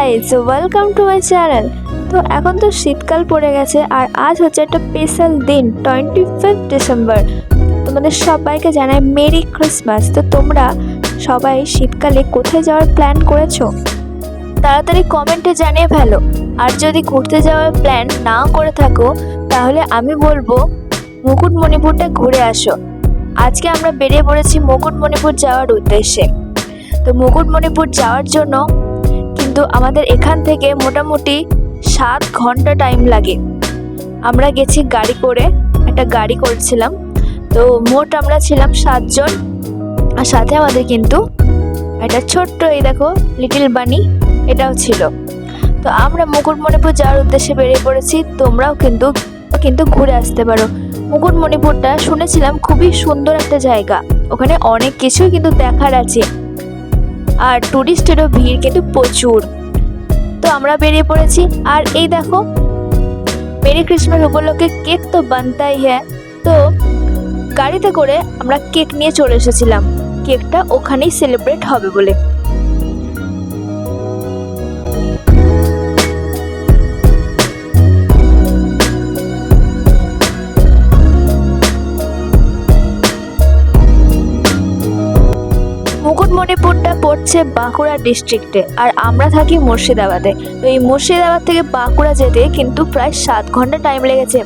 Guys welcome to my channel তো এখন তো শীতকাল পড়ে গেছে আর আজ হচ্ছে একটা স্পেশাল দিন টোয়েন্টি ফিফথ ডিসেম্বর তোমাদের সবাইকে জানাই মেরি ক্রিসমাস তো তোমরা সবাই শীতকালে কোথায় যাওয়ার প্ল্যান করেছ? তাড়াতাড়ি কমেন্টে জানিয়ে ফেলো। আর যদি ঘুরতে যাওয়ার প্ল্যান না করে থাকো, তাহলে আমি বলব মুকুটমণিপুরটা ঘুরে আসো। আজকে আমরা বেরিয়ে পড়েছি মুকুটমণিপুর যাওয়ার উদ্দেশ্যে। তো মুকুটমণিপুর যাওয়ার জন্য কিন্তু আমাদের এখান থেকে মোটামুটি সাত ঘণ্টা টাইম লাগে। আমরা গেছি গাড়ি করে, একটা গাড়ি করছিলাম। তো মোট আমরা ছিলাম সাতজন আর সাথে আমাদের কিন্তু একটা ছোট্ট এই দেখো লিটিল বানি এটাও ছিল। তো আমরা মুকুটমণিপুর যাওয়ার উদ্দেশ্যে বেরিয়ে পড়েছি। তোমরাও কিন্তু কিন্তু ঘুরে আসতে পারো। মুকুটমণিপুরটা শুনেছিলাম খুবই সুন্দর একটা জায়গা। ওখানে অনেক কিছুই কিন্তু দেখার আছে। আর টুরিস্টেরও ভিড় কিন্তু প্রচুর। তো আমরা বেরিয়ে পড়েছি। আর এই দেখো, মেরি ক্রিসমাস উপলক্ষে কেক তো বানতাই হ্যাঁ। তো গাড়িতে করে আমরা কেক নিয়ে চলে এসেছিলাম। কেকটা ওখানেই সেলিব্রেট হবে বলে। মুকুটমণিপুরটা পড়ছে বাঁকুড়া ডিস্ট্রিক্টে আর আমরা থাকি মুর্শিদাবাদে। তো এই মুর্শিদাবাদ থেকে বাঁকুড়া যেতে কিন্তু প্রায় সাত ঘণ্টা টাইম লেগেছে।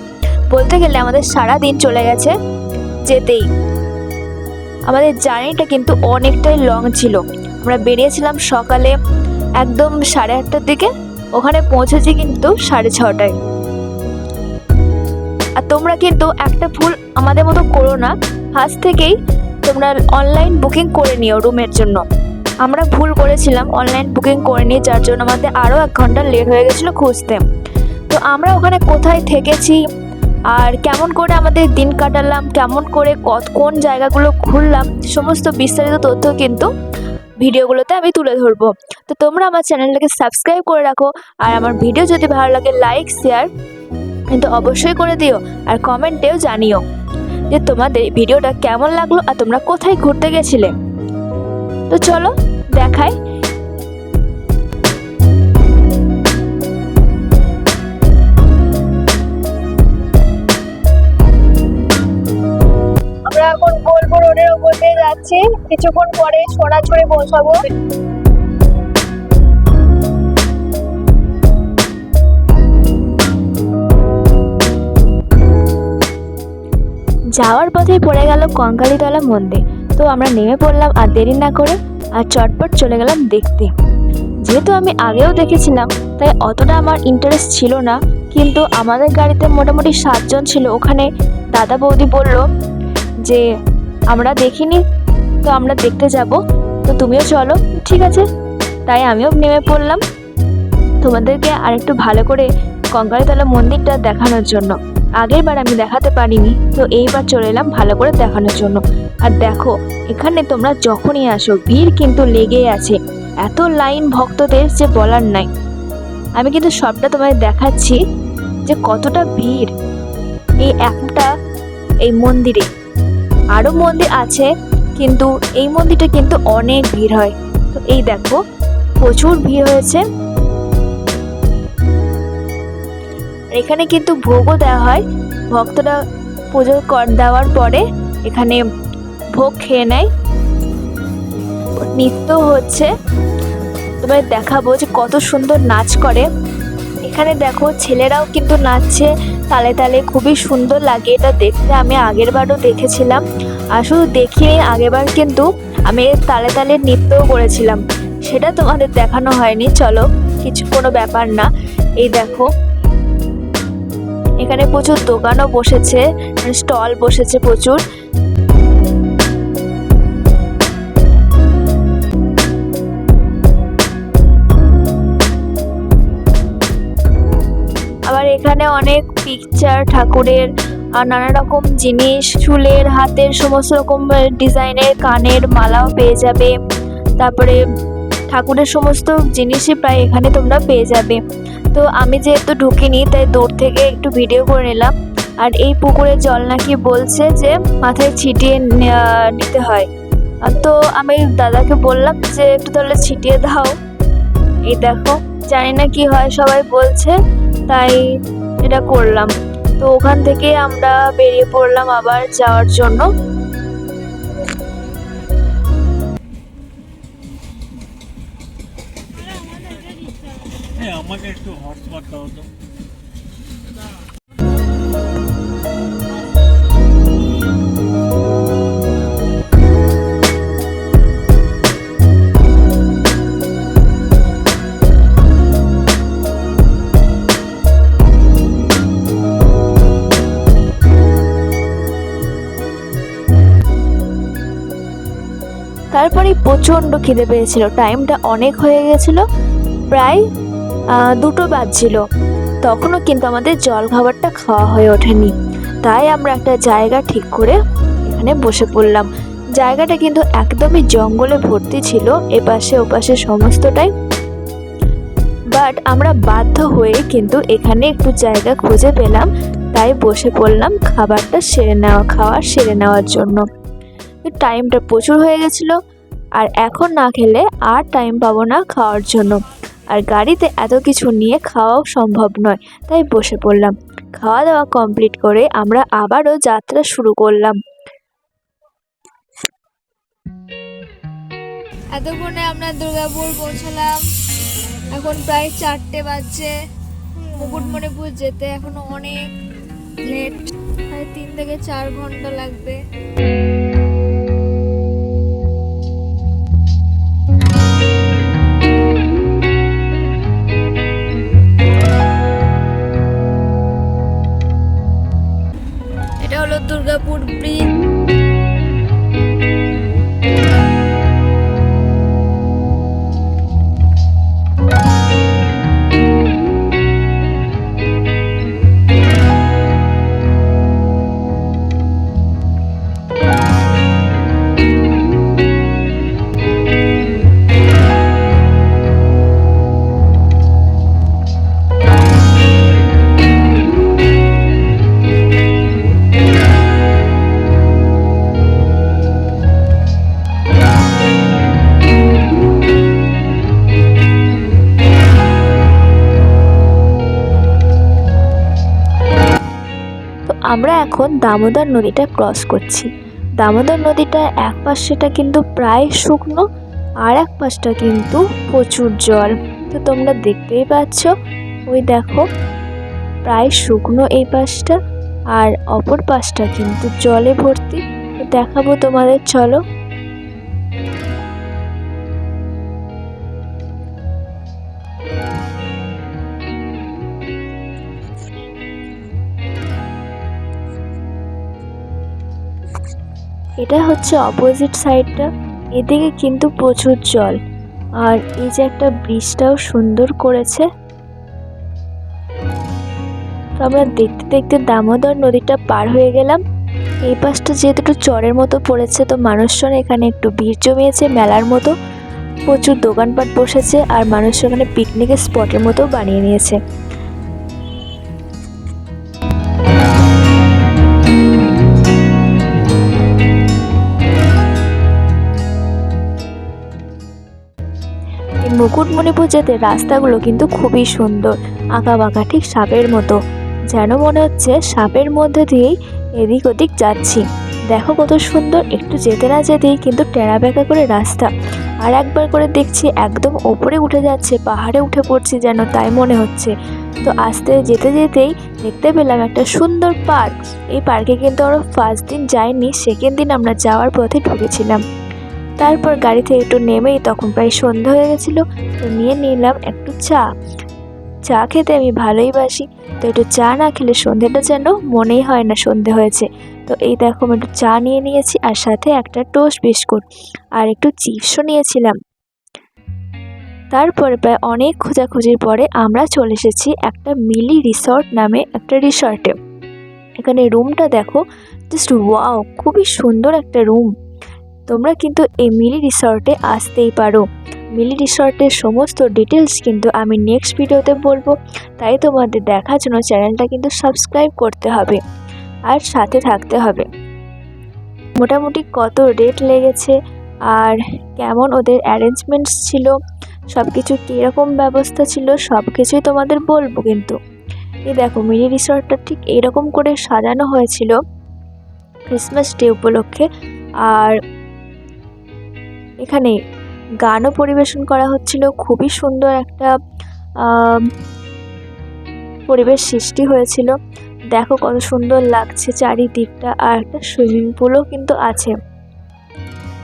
বলতে গেলে আমাদের সারা দিন চলে গেছে যেতেই। আমাদের জার্নিটা কিন্তু অনেকটাই লং ছিল। আমরা বেরিয়েছিলাম সকালে একদম সাড়ে আটটার দিকে, ওখানে পৌঁছেছি কিন্তু সাড়ে ছটায়। আর তোমরা কিন্তু একটা ভুল আমাদের মতো করো না। ফার্স্ট থেকেই তোমরা অনলাইন বুকিং করে নিও রুমের জন্য। আমরা ভুল করেছিলাম অনলাইন বুকিং করে নিয়ে, যার জন্য আমাদের আরও এক ঘণ্টা লেট হয়ে গেছিল খুঁজতে। তো আমরা ওখানে কোথায় থেকেছি, আর কেমন করে আমাদের দিন কাটালাম, কেমন করে কত, কোন জায়গাগুলো ঘুরলাম, সমস্ত বিস্তারিত তথ্য কিন্তু ভিডিওগুলোতে আমি তুলে ধরবো। তো তোমরা আমার চ্যানেলটাকে সাবস্ক্রাইব করে রাখো, আর আমার ভিডিও যদি ভালো লাগে লাইক শেয়ার কিন্তু অবশ্যই করে দিও, আর কমেন্টেও জানিও। যে তোমাদের ভিডিওটা কেমন লাগল আর তোমরা কোথায় ঘুরতে গেছিলে। তো চলো দেখাই। আমরা এখন বোলপুর রোডের ওপর দিয়ে যাচ্ছি। কিছুক্ষণ পরে সোনাঝুরি পৌঁছাবো। যাওয়ার পথেই পড়ে গেল কঙ্কালীতলা মন্দির। তো আমরা নেমে পড়লাম আর দেরি না করে আর চটপট চলে গেলাম দেখতে। যেহেতু আমি আগেও দেখেছিলাম, তাই অতটা আমার ইন্টারেস্ট ছিল না, কিন্তু আমাদের গাড়িতে মোটামুটি সাতজন ছিল। ওখানে দাদা বৌদি বলল যে, আমরা দেখিনি, তো আমরা দেখতে যাব। তো তুমিও চলো, ঠিক আছে? তাই আমিও নেমে পড়লাম তোমাদেরকে আরেকটু ভালো করে কঙ্কালীতলা মন্দিরটা দেখানোর জন্য। আগের বার আমি দেখাতে পারিনি। তো এইবার চলে এলাম ভালো করে দেখানোর জন্য। আর দেখো, এখানে তোমরা যখনই আসো, ভিড় কিন্তু লেগেই আছে। এত লাইন ভক্তদের যে বলার নাই। আমি কিন্তু সবটা তোমাদের দেখাচ্ছি যে কতটা ভিড় এই একটা এই মন্দিরে। আরও মন্দির আছে, কিন্তু এই মন্দিরটা কিন্তু অনেক ভিড় হয়। তো এই দেখো, প্রচুর ভিড় হয়েছে। এখানে কিন্তু ভোগও দেওয়া হয়। ভক্তরা পুজো কর দেওয়ার পরে এখানে ভোগ খেয়ে নেয়। নৃত্য হচ্ছে। তোমাদের দেখাবো যে কত সুন্দর নাচ করে। এখানে দেখো ছেলেরাও কিন্তু নাচছে। তালে তালে খুবই সুন্দর লাগে। এটা দেখতে আমি আগের বারও দেখেছিলাম। আর শুধু দেখিনি আগেরবার কিন্তু আমি তালে তালে নৃত্যও করেছিলাম। সেটা তোমাদের দেখানো হয়নি। চলো, কিছু কোনো ব্যাপার না। এই দেখো এখানে প্রচুর দোকানও বসেছে, স্টল বসেছে প্রচুর। আবার এখানে অনেক পিকচার ঠাকুরের আর নানা রকম জিনিস, চুলের, হাতের, সমস্ত রকম ডিজাইনের কানের মালাও পেয়ে যাবে। তারপরে ঠাকুরের সমস্ত জিনিসই প্রায় এখানে তোমরা পেয়ে যাবে। তো আমি যেহেতু ঢুকিনি, তাই দূর থেকে একটু ভিডিও করে নিলাম। আর এই পুকুরের জল নাকি বলছে যে মাথায় ছিটিয়ে নিতে হয়। তো আমি দাদাকে বললাম যে একটু তাহলে ছিটিয়ে দাও। এই দেখো, জানি না কি হয়, সবাই বলছে, তাই এটা করলাম। তো ওখান থেকে আমরা বেরিয়ে পড়লাম আবার যাওয়ার জন্য। হটস্পট দাও তারপরে প্রচণ্ড খিদে পেয়েছিল। টাইমটা অনেক হয়ে গেছিল। প্রায় দুটো বাজছিল। তখনও কিন্তু আমাদের জল খাবারটা খাওয়া হয়ে ওঠেনি। তাই আমরা একটা জায়গা ঠিক করে এখানে বসে পড়লাম। জায়গাটা কিন্তু একদমই জঙ্গলে ভর্তি ছিল, এপাশে ওপাশে সমস্তটাই। বাট আমরা বাধ্য হয়ে কিন্তু এখানে একটু জায়গা খুঁজে পেলাম, তাই বসে পড়লাম খাবারটা সেরে নেওয়া খাওয়ার সেরে নেওয়ার জন্য। টাইমটা প্রচুর হয়ে গেছিল, আর এখন না খেলে আর টাইম পাবো না খাওয়ার জন্য। আর গাড়িতে এত কিছু নিয়ে খাওয়াও সম্ভব নয়, তাই বসে পড়লাম। খাওয়া দাওয়া কমপ্লিট করে আমরা আবারও যাত্রা শুরু করলাম। এতক্ষণে আমরা দুর্গাপুর পৌঁছালাম। এখন প্রায় চারটে বাজছে। মুকুটমণিপুর যেতে এখনও অনেক লেট প্রায় তিন থেকে চার ঘণ্টা লাগবে। হলো দুর্গাপুর ব্রিজ আমরা এখন দামোদর নদীটা ক্রস করছি। দামোদর নদীটা এক পাশেটা কিন্তু প্রায় শুকনো, আর এক পাশটা কিন্তু প্রচুর জল। তো তোমরা দেখতেই পাচ্ছ, ওই দেখো, প্রায় শুকনো এই পাশটা, আর অপর পাশটা কিন্তু জলে ভর্তি। দেখাবো তোমাদের, চলো। এটা হচ্ছে অপোজিট সাইডটা এদিকে কিন্তু প্রচুর জল। আর এই যে একটা ব্রিজটাও সুন্দর করেছে। তো আমরা দেখতে দেখতে দামোদর নদীটা পার হয়ে গেলাম। এই পাশটা যেহেতু একটু চরের মতো পড়েছে, তো মানুষজন এখানে একটু ভিড় জমিয়েছে মেলার মতো। প্রচুর দোকানপাট বসেছে আর মানুষ এখানে পিকনিকের স্পটের মতো বানিয়ে নিয়েছে। মুকুটমণিপুর যেতে রাস্তাগুলো কিন্তু খুবই সুন্দর আঁকা বাঁকা ঠিক সাপের মতো। যেন মনে হচ্ছে সাপের মধ্যে দিয়েই এদিক ওদিক যাচ্ছি। দেখো কত সুন্দর, একটু যেতে না যেতেই কিন্তু টেরা বেঁকা করে রাস্তা। আর একবার করে দেখছি একদম ওপরে উঠে যাচ্ছে, পাহাড়ে উঠে পড়ছি যেন তাই মনে হচ্ছে। তো আস্তে যেতে যেতেই দেখতে পেলাম একটা সুন্দর পার্ক। এই পার্কে কিন্তু আমরা ফার্স্ট দিন যাইনি সেকেন্ড দিন আমরা যাওয়ার পথে ঢুকেছিলাম। তারপর গাড়ি থেকে একটু নেমেই তখন প্রায় সন্ধ্যা হয়ে গেছিল, তো নিয়ে নিলাম একটু চা। চা খেতে আমি ভালোই বাসি, তো একটু চা না খেলে সন্ধ্যেটা যেন মনেই হয় না সন্ধে হয়েছে। তো এই দেখো আমি একটু চা নিয়ে নিয়েছি আর সাথে একটা টোস্ট বিস্কুট আর একটু চিপসও নিয়েছিলাম। তারপরে প্রায় অনেক খোঁজাখুঁজির পরে আমরা চলে এসেছি একটা মিলি রিসর্ট নামে একটা রিসর্টে। এখানে রুমটা দেখো জাস্ট ওয়াও খুবই সুন্দর একটা রুম। তোমরা কিন্তু এই মিলি রিসর্টে আসতেই পারো। মিলি রিসর্টের সমস্ত ডিটেলস কিন্তু আমি নেক্সট ভিডিওতে বলব। তাই তোমাদের দেখার জন্য চ্যানেলটা কিন্তু সাবস্ক্রাইব করতে হবে আর সাথে থাকতে হবে। মোটামুটি কত রেট লেগেছে আর কেমন ওদের অ্যারেঞ্জমেন্টস ছিল সব কিছু কীরকম ব্যবস্থা ছিল সব কিছুই তোমাদের বলব কিন্তু। এই দেখো মিনি রিসর্টটা ঠিক এরকম করে সাজানো হয়েছিল ক্রিসমাস ডে উপলক্ষে। আর এখানে গানও পরিবেশন করা হচ্ছিল। খুবই সুন্দর একটা পরিবেশ সৃষ্টি হয়েছিল। দেখো কত সুন্দর লাগছে চারিদিকটা আর একটা সুইমিং পুলও কিন্তু আছে।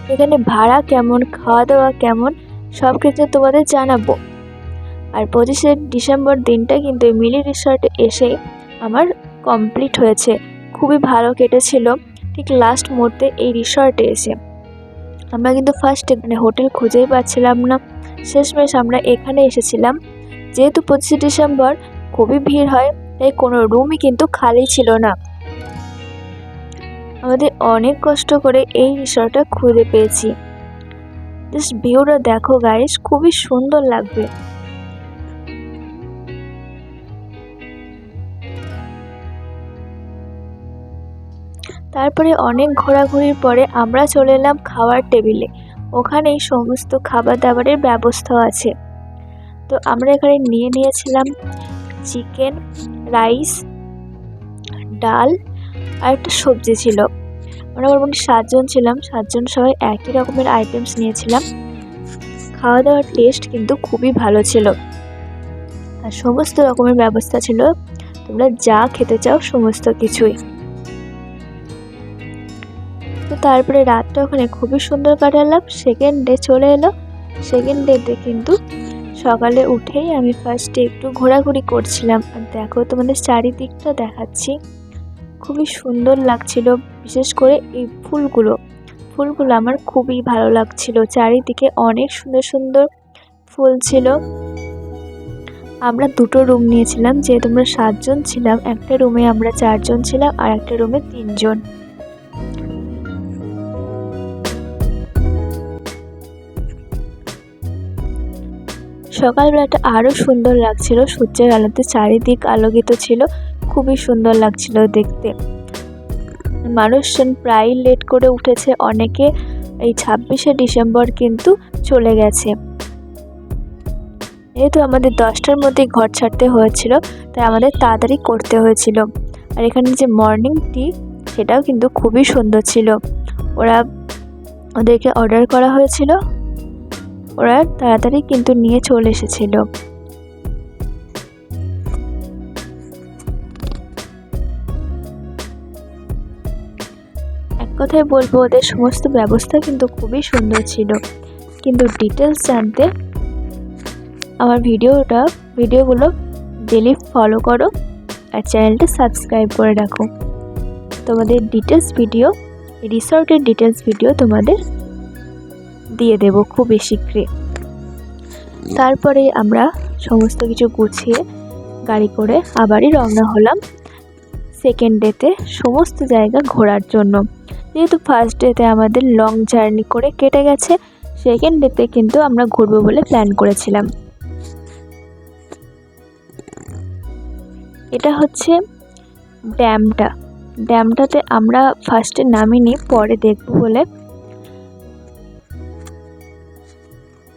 এখানে ভাড়া কেমন খাওয়া দাওয়া কেমন সব কিছু তোমাদের জানাব। আর পঁচিশে ডিসেম্বর দিনটা কিন্তু মিনি রিসর্টে এসে আমার কমপ্লিট হয়েছে। খুবই ভালো কেটেছিল। ঠিক লাস্ট মুহূর্তে এই রিসর্টে এসে। আমরা কিন্তু ফার্স্টে মানে হোটেল খুঁজেই পাচ্ছিলাম না। শেষমেশ আমরা এখানে এসেছিলাম। যেহেতু পঁচিশে ডিসেম্বর খুবই ভিড় হয়, তাই কোনো রুমই কিন্তু খালি ছিল না। আমাদের অনেক কষ্ট করে এই রিসর্টটা খুঁজে পেয়েছি। জাস্ট ভিউটা দেখো গাইস খুবই সুন্দর লাগবে। তারপরে অনেক ঘোরাঘুরির পরে আমরা চলে এলাম খাওয়ার টেবিলে। ওখানেই সমস্ত খাবার দাবারের ব্যবস্থা আছে। তো আমরা এখানে নিয়ে নিয়েছিলাম চিকেন, রাইস, ডাল আর একটা সবজি ছিল। আমরা মোটামুটি সাতজন ছিলাম, সাতজন সবাই একই রকমের আইটেমস নিয়েছিলাম। খাওয়া দাওয়ার টেস্ট কিন্তু খুবই ভালো ছিল। আর সমস্ত রকমের ব্যবস্থা ছিল। তোমরা যা খেতে চাও সমস্ত কিছুই। তো তারপরে রাতটা ওখানে খুবই সুন্দর কাটালাম। সেকেন্ড ডে চলে এলো। সেকেন্ড ডেতে কিন্তু সকালে উঠেই আমি ফার্স্টে একটু ঘোরাঘুরি করছিলাম। আর দেখো তোমাদের চারিদিকটা দেখাচ্ছি। খুবই সুন্দর লাগছিল, বিশেষ করে এই ফুলগুলো। ফুলগুলো আমার খুবই ভালো লাগছিল। চারিদিকে অনেক সুন্দর সুন্দর ফুল ছিল। আমরা দুটো রুম নিয়েছিলাম যেহেতু আমরা সাতজন ছিলাম। একটা রুমে আমরা চারজন ছিলাম আর একটা রুমে তিনজন। সকালবেলাটা আরও সুন্দর লাগছিল। সূর্যের আলোতে চারিদিক আলোকিত ছিল। খুবই সুন্দর লাগছিল দেখতে। মানুষজন প্রায় লেট করে উঠেছে। অনেকে এই ছাব্বিশে ডিসেম্বর কিন্তু চলে গেছে। যেহেতু আমাদের দশটার মধ্যেই ঘর ছাড়তে হয়েছিল, তাই আমাদের তাড়াতাড়ি করতে হয়েছিল। আর এখানে যে মর্নিং টি সেটাও কিন্তু খুবই সুন্দর ছিল। ওরা ওদেরকে অর্ডার করা হয়েছিল। ওরা তাড়াতাড়ি কিন্তু নিয়ে চলে এসেছিল। এক কথায় বলব, ওদের সমস্ত ব্যবস্থা কিন্তু খুবই সুন্দর ছিল। কিন্তু ডিটেলস জানতে আমার ভিডিওটা, ভিডিওগুলো ডেলি ফলো করো আর চ্যানেলটা সাবস্ক্রাইব করে রাখো। তোমাদের ডিটেলস ভিডিও রিসর্টের ডিটেলস ভিডিও তোমাদের দিয়ে দেব খুবই শীঘ্রই তারপরে আমরা সমস্ত কিছু গুছিয়ে গাড়ি করে আবারই রওনা হলাম সেকেন্ড ডেতে সমস্ত জায়গা ঘোরার জন্য। যেহেতু ফার্স্ট ডেতে আমাদের লং জার্নি করে কেটে গেছে সেকেন্ড ডেতে কিন্তু আমরা ঘুরবো বলে প্ল্যান করেছিলাম। এটা হচ্ছে ড্যামটা। ড্যামটাতে আমরা ফার্স্টে নামিনি, পরে দেখব বলে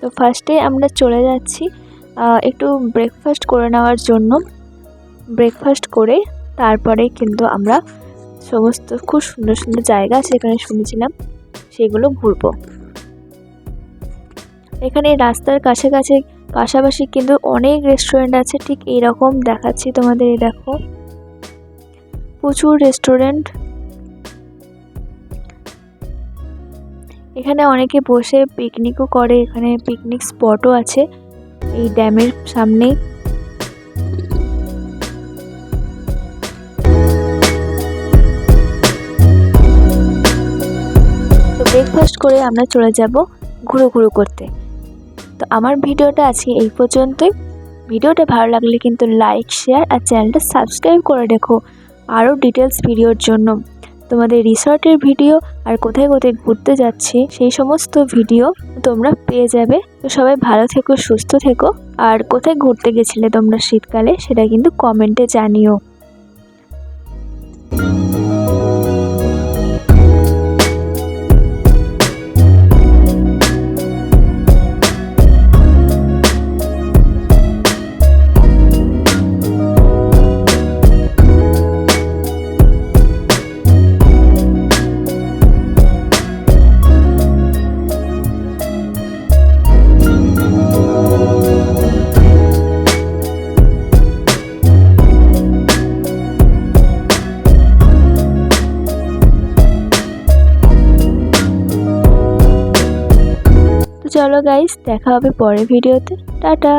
তো ফার্স্টে আমরা চলে যাচ্ছি একটু ব্রেকফাস্ট করে নেওয়ার জন্য। ব্রেকফাস্ট করে তারপরে কিন্তু আমরা সমস্ত খুব সুন্দর সুন্দর জায়গা সেখানে শুনেছিলাম, সেগুলো ঘুরবো। এখানে রাস্তার কাছে কাছে পাশাপাশি কিন্তু অনেক রেস্টুরেন্ট আছে, ঠিক এইরকম দেখাচ্ছি তোমাদের, এই দেখো। প্রচুর রেস্টুরেন্ট এখানে অনেকে বসে পিকনিকও করে, এখানে পিকনিক স্পটও আছে, এই ড্যামের সামনেই ব্রেকফাস্ট করে আমরা চলে যাব ঘুরো ঘুরো করতে। তো আমার ভিডিওটা আজকে এই পর্যন্তই। ভিডিওটা ভালো লাগলে কিন্তু লাইক শেয়ার আর চ্যানেলটা সাবস্ক্রাইব করে রেখো। আরও ডিটেলস ভিডিওর জন্য। তোমাদের রিসর্টের ভিডিও আর কোথায় কোথায় ঘুরতে যাচ্ছি, সেই সমস্ত ভিডিও তোমরা পেয়ে যাবে। তো সবাই ভালো থেকো, সুস্থ থেকো। আর কোথায় ঘুরতে গেছিলে তোমরা শীতকালে, সেটা কিন্তু কমেন্টে জানিও। গাইস দেখা হবে পরের ভিডিওতে টাটা!